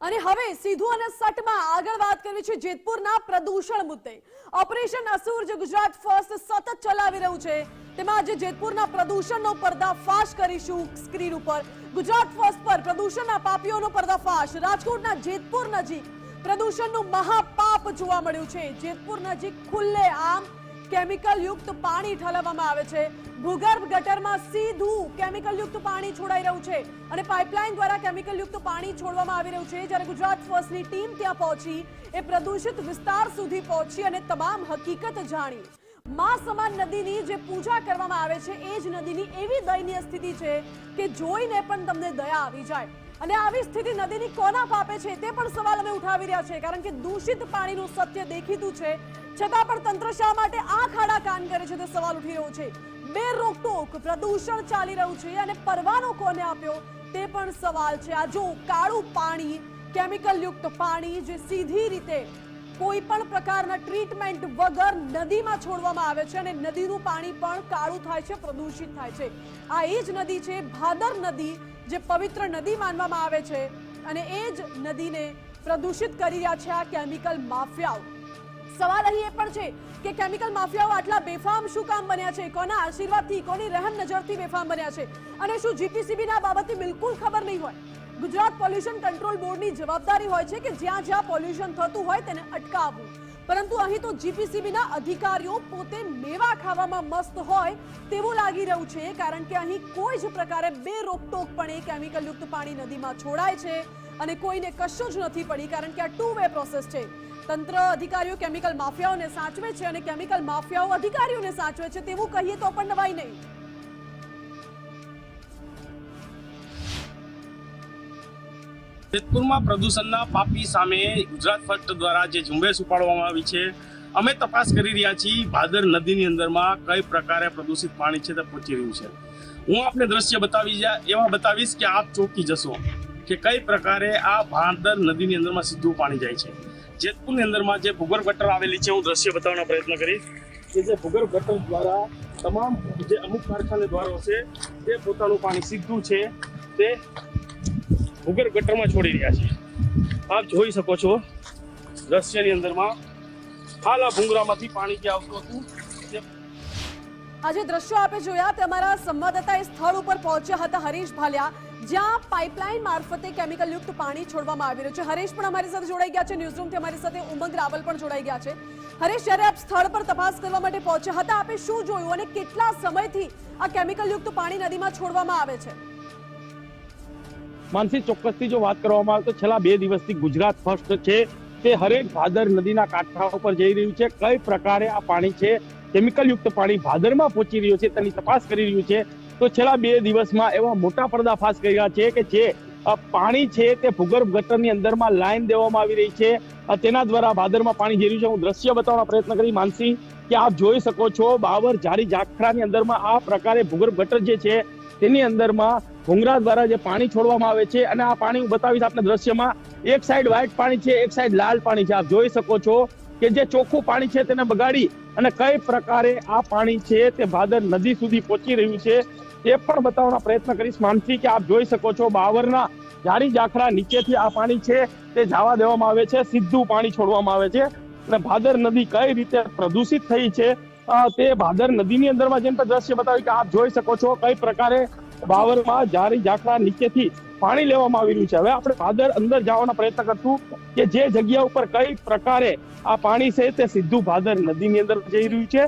અને હવે સીધું અને સટમાં આગળ વાત કરવી છે જેતપુરના પ્રદૂષણ મુદ્દે. ઓપરેશન અસુર જે ગુજરાત ફર્સ્ટ સતત ચલાવી રહ્યું છે, તેમાં આજે જેતપુરના પ્રદૂષણનો પર્દાફાશ કરીશું સ્ક્રીન ઉપર. ગુજરાત ફર્સ્ટ પર પ્રદૂષણના પાપીઓનો પર્દાફાશ. રાજકોટના જેતપુર નજીક પ્રદૂષણનું મહાપાપ જોવા મળ્યું છે. જેતપુર નજીક ખુલ્લે આમ કેમિકલ યુક્ત પાણી ઠલવવામાં આવે છે. ભૂગર્ભ ગટરમાં સીધું કેમિકલ યુક્ત પાણી છોડાઈ રહ્યું છે અને પાઇપલાઇન દ્વારા કેમિકલ યુક્ત પાણી છોડવામાં આવી રહ્યું છે. જ્યારે ગુજરાત ફર્સ્ટની ટીમ ત્યાં પહોંચી, એ પ્રદૂષિત વિસ્તાર સુધી પહોંચી અને તમામ હકીકત જાણી. માં સમાન નદીની જે પૂજા કરવામાં આવે છે, એ જ નદીની એવી દયનીય સ્થિતિ છે કે જોઈને પણ તમને દયા આવી જાય. અને આવી સ્થિતિ નદીની કોના પાપે છે, તે પણ સવાલ અમે ઉઠાવી રહ્યા છે કારણ કે દૂષિત પાણીનું સત્ય દેખીતું છે. છતાં પણ તંત્ર શા માટે આ ખાડા કાન કરે છે તે સવાલ ઉઠી રહ્યો છે. બે રોકટોક પ્રદૂષણ ચાલી રહ્યું છે અને પરવાનો કોને આપ્યો તે પણ સવાલ છે. આ જો કાળું પાણી કેમિકલ યુક્ત પાણી જે સીધી રીતે કોઈ પણ પ્રકારના ટ્રીટમેન્ટ વગર નદીમાં છોડવામાં આવે છે અને નદીનું પાણી પણ કાળું થાય છે, પ્રદૂષિત થાય છે. આ એ જ નદી છે, ભાદર નદી, જે પવિત્ર નદી માનવામાં આવે છે અને એ જ નદીને પ્રદૂષિત કરી રહ્યા છે આ કેમિકલ માફિયાઓ. સવાલ અહીં એ પણ છે કે કેમિકલ માફિયાઓ આટલા બેફામ શું કામ બન્યા છે? કોના આશીર્વાદથી, કોની રહેમ નજરથી બેફામ બન્યા છે? અને શું જીપીસીબી ના બાબતે બિલકુલ ખબર નહીં હોય? ગુજરાત પોલ્યુશન કંટ્રોલ બોર્ડની જવાબદારી હોય છે કે જ્યાં જ્યાં પોલ્યુશન થતું હોય તેને અટકાવવું. પરંતુ અહીં તો જીપીસીબી ના અધિકારીઓ પોતે મેવા ખાવામાં મસ્ત હોય તેવું લાગી રહ્યું છે, કારણ કે અહીં કોઈ જ પ્રકારે બે રોકટોકપણે કેમિકલ યુક્ત પાણી નદીમાં છોડાય છે અને કોઈને કશું જ નથી પડી, કારણ કે આ ટુ વે પ્રોસેસ છે. તંત્ર અધિકારીઓ કેમિકલ માફિયાઓને સાચવે છે અને કેમિકલ માફિયાઓ અધિકારીઓને સાચવે છે તેવું કહીએ તો પણ નવાઈ નહીં. જેતપુરમાં પ્રદૂષણના પાપી સામે ગુજરાત ફર્સ્ટ દ્વારા જે ઝુંબેશ ઉપાડવામાં આવી છે, અમે તપાસ કરી રહ્યા છીએ, ભાદર નદીની અંદરમાં કઈ પ્રકારે પ્રદૂષિત પાણી છે તે પહોંચી રહ્યું છે. હું આપને દ્રશ્ય બતાવી એવા બતાવીશ કે આપ ચોકી જશો કે કઈ પ્રકારે આ ભાદર નદીની અંદરમાં સીધું પાણી જાય છે. જેતપુરની અંદરમાં જે ભૂગર્ભ ગટર આવેલી છે, હું દ્રશ્ય બતાવવાનો પ્રયત્ન કરીશ. કે જે ભૂગર્ભ ગટર દ્વારા તમામ જે અમુક કારખાને દ્વારો છે, તે પોતાનું પાણી સીધું છે, તે ભૂગર્ભ ગટરમાં છોડી રહ્યા છે. આપ જોઈ શકો છો, દ્રશ્યની અંદરમાં હાલ આ ભૂંગરામાંથી પાણી જે આવતું હતું આજે દ્રશ્યો આપે જોયા, તે અમારા સંવાદદાતા એ સ્થળ ઉપર પહોંચ્યા હતા, હરીશ ભાલિયા. જ્યાં પાઇપલાઇન મારફતે કેમિકલ યુક્ત પાણી છોડવામાં આવી રહ્યું છે. હરેશ પણ અમારી સાથે જોડાઈ ગયા છે. ન્યૂઝરૂમથી અમારી સાથે ઉમંગ રાવલ પણ જોડાઈ ગયા છે. હરેશ, જ્યારે આપ સ્થળ પર તપાસ કરવા માટે પહોંચ્યા હતા, આપે શું જોયું અને કેટલા સમયથી આ કેમિકલ યુક્ત પાણી નદીમાં છોડવામાં આવે છે? માનસી, ચોક્કસથી જો વાત કરવામાં આવે તો છેલ્લા બે દિવસથી ગુજરાત ફર્સ્ટ છે તે હરેક ભાદર નદીના કાંઠા ઉપર જઈ રહ્યું છે. કઈ પ્રકારે આ પાણી છે? કેમિકલ યુક્ત પાણી ભાદરમાં પહોંચી રહ્યું છે? તેની તપાસ કરી રહ્યું છે. તો છેલ્લા બે દિવસમાં એવા મોટા પર્દાફાશ કર્યા છે કે જે પાણી છે તે ભૂગર્ભ ગટરની અંદરમાં લાઈન દેવામાં આવી રહી છે. તેના દ્વારા ભાદરમાં પાણી જઈ રહ્યું છે. હું દ્રશ્ય બતાવવાનો પ્રયત્ન કરી માનસી કે આપ જોઈ શકો છો, બાવર જારી જાખરાની અંદરમાં આ પ્રકારે ભૂગર્ભ ગટર જે છે, તેની અંદરમાં ભૂંગરા દ્વારા જે પાણી છોડવામાં આવે છે. અને આ પાણી હું બતાવીશ આપને દ્રશ્યમાં. એક સાઈડ વ્હાઈટ પાણી છે, એક સાઈડ લાલ પાણી છે. આપ જોઈ શકો છો કે જે ચોખ્ખું પાણી છે તેને બગાડી અને કઈ પ્રકારે આ પાણી છે તે ભાદર નદી સુધી પહોંચી રહ્યું છે. તે પણ બતાવવાનો પ્રયત્ન કરીશ. માનસી, કે આપ જોઈ શકો છો, બાવરના જારી જાખરા નીચેથી આ પાણી છે, તે જવા દેવામાં આવે છે, સીધું પાણી છોડવામાં આવે છે. અને ભાદર નદી કઈ રીતે પ્રદૂષિત થઈ છે તે ભાદર નદીની અંદરમાં જેમ દ્રશ્ય બતાવ્યું કે આપ જોઈ શકો છો કઈ પ્રકારે બાવરમાં જારી જાખરા નીચેથી પાણી લેવામાં આવી રહ્યું છે. હવે આપણે ભાદર અંદર જવાનો પ્રયત્ન કરશું કે જે જગ્યા ઉપર કઈ પ્રકારે આ પાણી છે તે સીધું ભાદર નદીની અંદર જઈ રહ્યું છે.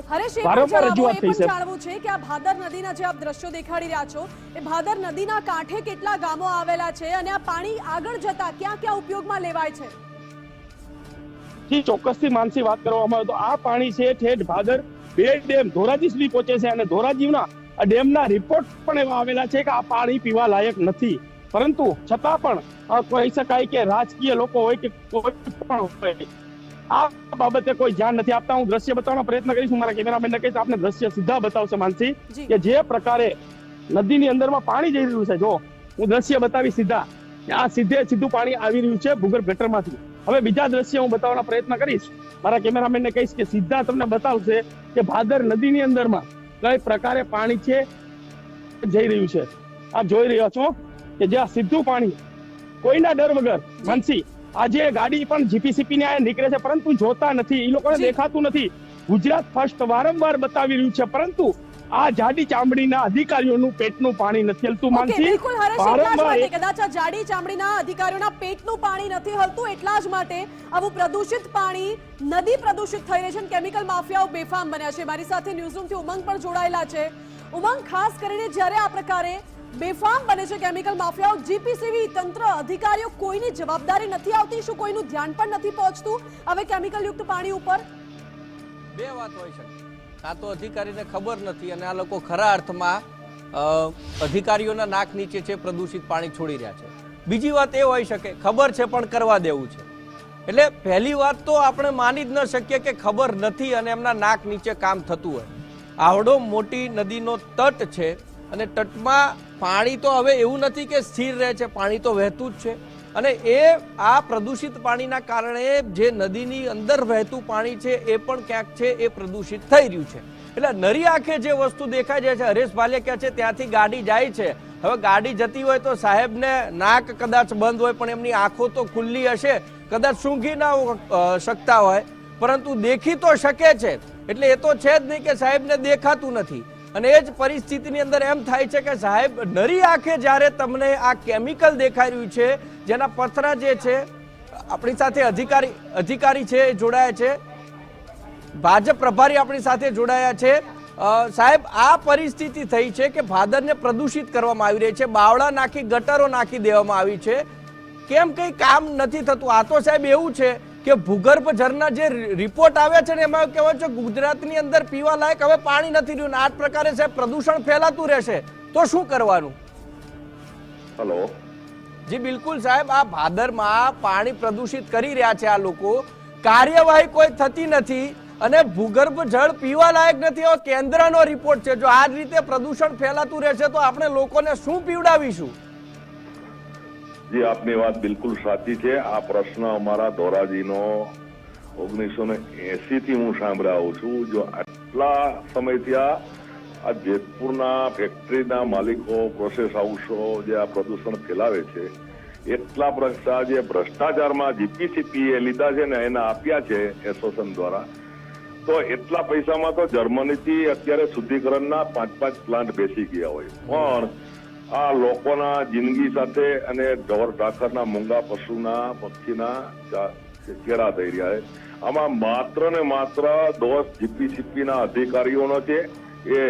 વારંવાર રજૂઆત થઈ છે. જાણવું છે કે આ ભાદર નદીના જે આપ દ્રશ્યો દેખાડી રહ્યા છો એ ભાદર નદીના કાંઠે કેટલા ગામો આવેલા છે અને આ પાણી આગળ જતા ક્યાં ક્યાં ઉપયોગમાં લેવાય છે? થી ચોક્કસથી માનસી વાત કરવામાં આવે તો આ પાણી છે ઠેઠ ભાદર બે ડેમ ધોરાજી સુધી પહોંચે છે અને ધોરાજીના ડેમના રિપોર્ટ પણ એવા આવેલા છે કે આ પાણી પીવા લાયક નથી. પરંતુ છતાં પણ કહી શકાય કે રાજકીય લોકો હોય કે કોઈ પણ હોય આ બાબતે કોઈ ધ્યાન નથી આપતા. હું દ્રશ્ય બતાવવાનો પ્રયત્ન કરીશ. મારા કેમેરામેનને કહીશ આપને દ્રશ્ય સીધા બતાવશે માનસી કે જે પ્રકારે નદીની અંદરમાં પાણી જઈ રહ્યું છે. જો હું દ્રશ્ય બતાવી સીધા. આ સીધે સીધું પાણી આવી રહ્યું છે ભૂગર્ભ ગટરમાંથી. હવે બીજા દ્રશ્ય હું બતાવવાનો પ્રયત્ન કરીશ. મારા કેમેરામેનને કહીશ કે સીધા તમને બતાવશે કે ભાદર નદીની અંદરમાં કઈ પ્રકારે પાણી છે જઈ રહ્યું છે. આપ જોઈ રહ્યા છો? કે જ્યાં સીધું પાણી કોઈના ડર વગર. મનસી આજે ગાડી પણ જીપીસીપી ને નીકળે છે પરંતુ જોતા નથી. એ લોકોને દેખાતું નથી. ગુજરાત ફર્સ્ટ વારંવાર બતાવી રહ્યું છે પરંતુ આ જાડી ચામડીના અધિકારીઓનું પેટનું પાણી નથી હલતું માનસી. બિલકુલ હરેશ કદાચ આ જાડી ચામડીના અધિકારીઓના પેટનું પાણી નથી હલતું એટલા જ માટે આવું પ્રદૂષિત પાણી નદી પ્રદૂષિત થઈ રહી છે અને કેમિકલ માફિયાઓ બેફામ બન્યા છે. મારી સાથે ન્યૂઝરૂમથી ઉમંગ પણ જોડાયેલા છે. ઉમંગ ખાસ કરીને જ્યારે આ પ્રકારે બેફામ બને છે કેમિકલ માફિયાઓ. જીપીસીબી તંત્ર અધિકારીઓ કોઈની જવાબદારી નથી આવતી, શું કોઈનું ધ્યાન પણ નથી પહોંચતું? હવે કેમિકલ યુક્ત પાણી ઉપર. બે વાત હોય શકે કાં તો અધિકારીને ખબર નથી અને આ લોકો ખરા અર્થમાં અધિકારીઓના નાક નીચે છે, પ્રદૂષિત પાણી છોડી રહ્યા છે. બીજી વાત એ હોઈ શકે ખબર છે પણ કરવા દેવું છે. એટલે પહેલી વાત તો આપણે માની જ ન શકીએ કે ખબર નથી અને એમના નાક નીચે કામ થતું હોય. આવડો મોટી નદીનો તટ છે અને તટમાં પાણી તો હવે એવું નથી કે સ્થિર રહે છે, પાણી તો વહેતું જ છે. અને એ આ પ્રદૂષિત પાણીના કારણે જે નદીની અંદર વહેતું પાણી છે, એ પણ ક્યાંક છે, એ પ્રદૂષિત થઈ રહ્યું છે. એટલે નરી આંખે જે વસ્તુ દેખાય જાય છે, હરેશ ભાલે કહે છે, ત્યાંથી ગાડી જાય છે. હવે ગાડી જતી હોય તો સાહેબને નાક કદાચ બંધ હોય, પણ એમની આંખો તો ખુલ્લી હશે. કદાચ સૂંઘી ના શકતા હોય. પરંતુ દેખી તો શકે છે. એટલે એ તો છે જ નહીં કે સાહેબને દેખાતું નથી. અને એ જ પરિસ્થિતિની અંદર એમ થાય છે કે સાહેબ, નરી આંખે જ્યારે તમને આ કેમિકલ દેખાઈ રહ્યું છે, જેના પથરા જે છે, આપણી સાથે અધિકારી અધિકારી છે, એ જોડાયા છે. ભાજપ પ્રભારી આપણી સાથે જોડાયા છે. સાહેબ, આ પરિસ્થિતિ થઈ છે કે ભાદરને પ્રદૂષિત કરવામાં આવી રહી છે, બાવળા નાખી, ગટરો નાખી દેવામાં આવી છે. કેમ કંઈ કામ નથી થતું? આ તો સાહેબ એવું છે કે ભૂગર્ભ જળના જે રિપોર્ટ આવ્યા છે ને એમાં કહેવાય છે ગુજરાતની અંદર પીવા લાયક હવે પાણી નથી રહ્યું આ જ પ્રકારે સાહેબ પ્રદૂષણ ફેલાતું રહેશે. તો શું કરવાનું? હલો. જી બિલકુલ સાહેબ આ ભાદરમાં પાણી પ્રદૂષિત કરી રહ્યા છે આ લોકો. કાર્યવાહી કોઈ થતી નથી અને ભૂગર્ભ જળ પીવા લાયક નથી એવો કેન્દ્રનો રિપોર્ટ છે. જો આ જ રીતે પ્રદૂષણ ફેલાતું રહેશે તો આપણે લોકોને શું પીવડાવીશું? જી આપની વાત બિલકુલ સાચી છે, આ પ્રશ્ન અમારા ધોરાજીનો ઓગણીસો ને એસી થી હું સાંભળ્યા આવું છું. જો આટલા સમયથી આ જેતપુરના ફેક્ટરીના માલિકો પ્રોસેસ હાઉસો જે આ પ્રદૂષણ ફેલાવે છે, એટલા પ્રશ્ન જે ભ્રષ્ટાચારમાં જીપીસીપીએ લીધા છે ને એને આપ્યા છે એસોસિએશન દ્વારા, તો એટલા પૈસામાં તો જર્મનીથી અત્યારે શુદ્ધિકરણના પાંચ પાંચ પ્લાન્ટ બેસી ગયા હોય. પણ આ લોકોના જિંદગી સાથે અને ઢોર ઢાકરના મૂંગા પશુના પક્ષીના ચેડા થઈ રહ્યા છે. આમાં માત્ર ને માત્ર દોષ જીપીસીપી ના અધિકારીઓનો છે. એ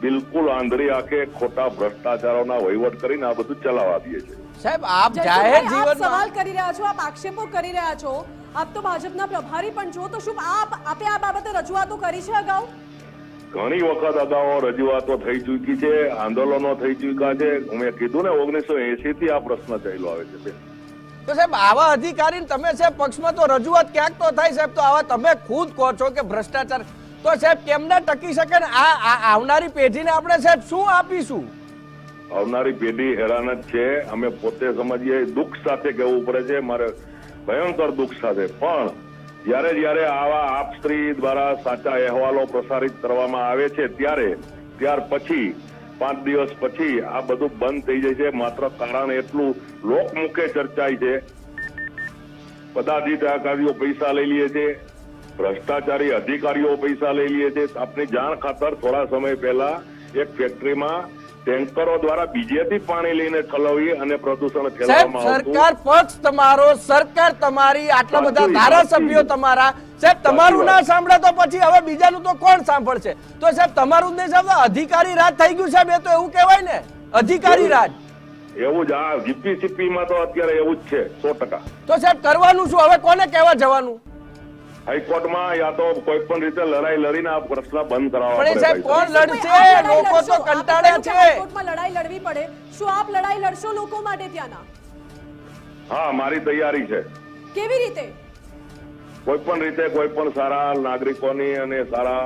બિલકુલ આંધળી આંખે ખોટા ભ્રષ્ટાચારોના વહીવટ કરીને આ બધું ચલાવવા દે છે. સાહેબ આપ જાહેર જીવન સવાલ કરી રહ્યા છો આપ આક્ષેપો કરી રહ્યા છો. આપ તો ભાજપના પ્રભારી પણ છો તો શું આપ આપે આ બાબતે રજૂઆતો કરી છે અગાઉ? ઘણી વખત અગાઉ રજૂઆતો થઈ ચૂકી છે આંદોલનો થઈ ચૂક્યા છે. મેં કીધું ને ઓગણીસો એસી થી આ પ્રશ્ન ચાલ્યો આવે છે તો સાહેબ આવા અધિકારી તમે સાહેબ પક્ષમાં તો રજૂઆત ક્યાંક તો થાય સાહેબ તો આવા તમે ખુદ કહો છો કે ભ્રષ્ટાચાર. તો સાહેબ કેમના ટકી શકે ને? આ આ આવનારી પેઢીને આપણે સાહેબ શું આપીશું? આવનારી પેઢી હેરાન જ છે. અમે પોતે સમજીએ દુઃખ સાથે કહેવું પડે છે. મારે ભયંકર દુઃખ સાથે. પણ જ્યારે જ્યારે આવા આપશ્રી દ્વારા સાચા અહેવાલો પ્રસારિત કરવામાં આવે છે, ત્યારે, ત્યાર પછી, પાંચ દિવસ પછી આ બધું બંધ થઈ જાય છે. માત્ર કારણ એટલું લોકમુખે ચર્ચાય છે. પદાધિકારીઓ પૈસા લઈ લે છે. ભ્રષ્ટાચારી અધિકારીઓ પૈસા લઈ લે છે. આપની જાણ ખાતર થોડા સમય પહેલા એક ફેક્ટરીમાં ટેન્કરો દ્વારા બીજેથી પાણી લઈને ઠલવી અને પ્રદૂષણ ફેલાવવામાં સરકાર પક્ષ તમારો સરકાર તમારી આટલા બધા ધારાસભ્યો તમારા. સાહેબ તમારું ના સાંભળે તો પછી હવે બીજાનું તો કોણ સાંભળશે? તો સાહેબ તમારું જ નહીં સાંભળે અધિકારી રાજ થઈ ગયું સાહેબ એ તો એવું કહેવાય ને. અધિકારી રાજ. એવું જ આ જીપીસીપી માં તો અત્યારે એવું જ છે સો ટકા. તો સાહેબ કરવાનું શું? હવે કોને કહેવા જવાનું? હાઈકોર્ટમાં યા તો કોઈ પણ રીતે લડાઈ લડીને આ પ્રશ્ન બંધ કરાવવા પડે સાહેબ કોણ લડશે? લોકો તો. કંટાળ્યા છે. હાઈકોર્ટમાં લડાઈ લડવી પડે શું આપ લડાઈ લડશો લોકો માટે ત્યાંના હા મારી તૈયારી છે કેવી રીતે કોઈ પણ રીતે કોઈ પણ સારા નાગરિકોની અને સારા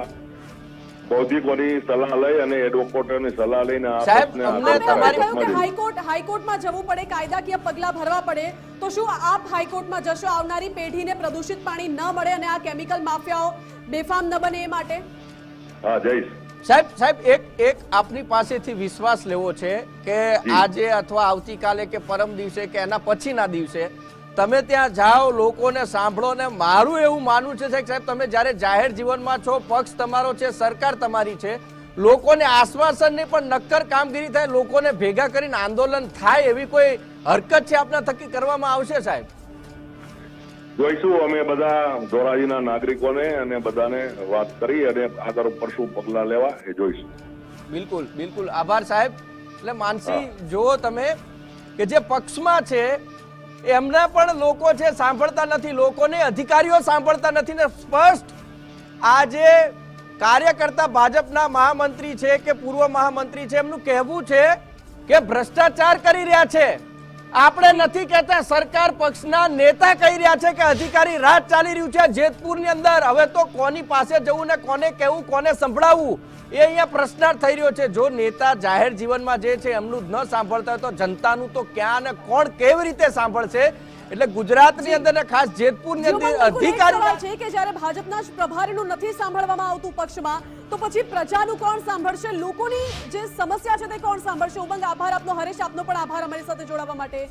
બૌદ્ધિકોની સલાહ લઈ અને એડવોકેટોની સલાહ લઈને સાહેબ, અમને તમારી- કહ્યું કે હાઈકોર્ટ હાઈકોર્ટમાં જવું પડે કાયદાકીય પગલાં ભરવા પડે તો શું આપ હાઈકોર્ટમાં જશો? આવનારી પેઢીને પ્રદૂષિત પાણી ન મળે અને આ કેમિકલ માફિયાઓ બેફામ ન બને એ માટે? હા જઈશ સાહેબ સાહેબ એક એક આપની પાસેથી વિશ્વાસ લેવો છે કે આજે અથવા આવતીકાલે કે પરમ દિવસે કે એના પછીના દિવસે તમે ત્યાં જાઓ લોકોને સાંભળો ને મારું એવું માનવું છે સાહેબ તમે જ્યારે જાહેર જીવનમાં છો પક્ષ તમારો છે સરકાર તમારી છે લોકોને આશ્વાસન નહીં પણ નક્કર કામગીરી થાય લોકોને ભેગા કરીને આંદોલન થાય એવી કોઈ હરકત છે આપના થકી કરવામાં આવશે સાહેબ? જોઈશું અમે બધા ધોરાજીના નાગરિકોને અને બધાને વાત કરી અને આગળ ઉપર શું પગલા લેવા એ જોઈશું. બિલકુલ બિલકુલ. આભાર સાહેબ. એટલે માનસી જુઓ તમે કે જે પક્ષમાં છે એમના પણ લોકો છે, સાંભળતા નથી. લોકોને અધિકારીઓ સાંભળતા નથી ને સ્પષ્ટ આજે કાર્યકર્તા ભાજપના મહામંત્રી છે કે પૂર્વ મહામંત્રી છે, એમનું કહેવું છે કે ભ્રષ્ટાચાર કરી રહ્યા છે. આપણે નથી કહેતા સરકાર પક્ષના નેતા કહી રહ્યા છે કે અધિકારી રાજ ચાલી રહ્યું છે જેતપુરની અંદર. હવે તો કોની પાસે જવું ને કોને કહેવું, કોને સંભળાવવું? એ અહીંયા પ્રશ્નાર્થ થઈ રહ્યો છે. જો નેતા જાહેર જીવનમાં જે છે એમનું ન સાંભળતા હોય તો જનતાનું તો ક્યાં અને કોણ કેવી રીતે સાંભળશે? એટલે ગુજરાતની અંદર ને ખાસ જેતપુરની અંદર અધિકારી છે કે જ્યારે ભાજપના જ પ્રભારીનું નથી સાંભળવામાં આવતું પક્ષમાં તો પછી પ્રજાનું કોણ સાંભળશે? લોકોની જે સમસ્યા છે તે કોણ સાંભળશે? ઉમંગ આભાર આપનો હરેશ આપનો પણ આભાર અમારી સાથે જોડાવા માટે.